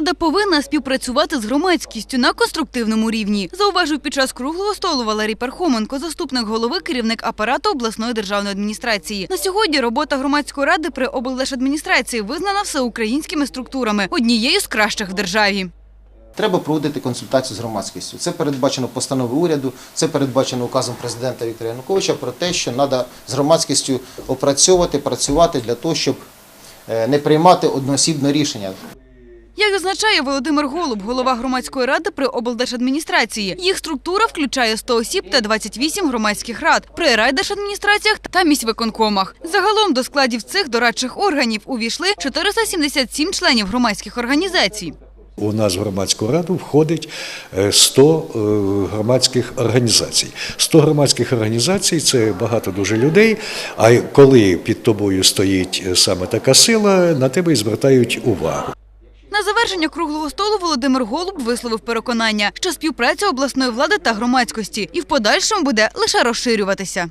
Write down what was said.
влада повинна співпрацювати з громадськістю на конструктивному рівні, зауважив під час круглого столу Валерій Пархоменко, заступник голови, керівник апарату обласної державної адміністрації. На сьогодні робота громадської ради при облдержадміністрації визнана всеукраїнськими структурами однією з кращих в державі. Треба проводити консультацію з громадськістю. Це передбачено постановою уряду, це передбачено указом президента Віктора Януковича про те, що треба з громадськістю опрацьовувати, працювати для того, щоб е, не приймати одноосібне рішення. Зазначає Володимир Голуб, голова громадської ради при облдержадміністрації, їх структура включає 100 осіб та 28 громадських рад при райдержадміністраціях та міськвиконкомах. Загалом до складів цих дорадчих органів увійшли 477 членів громадських організацій. У нас в громадську раду входить е, 100 е, громадських організацій. 100 громадських організацій це багато дуже людей. А коли під тобою стоїть е, саме така сила, на тебе і звертають увагу. На завершення круглого столу Володимир Голуб висловив переконання, що співпраця обласної влади та громадськості і в подальшому буде лише розширюватися.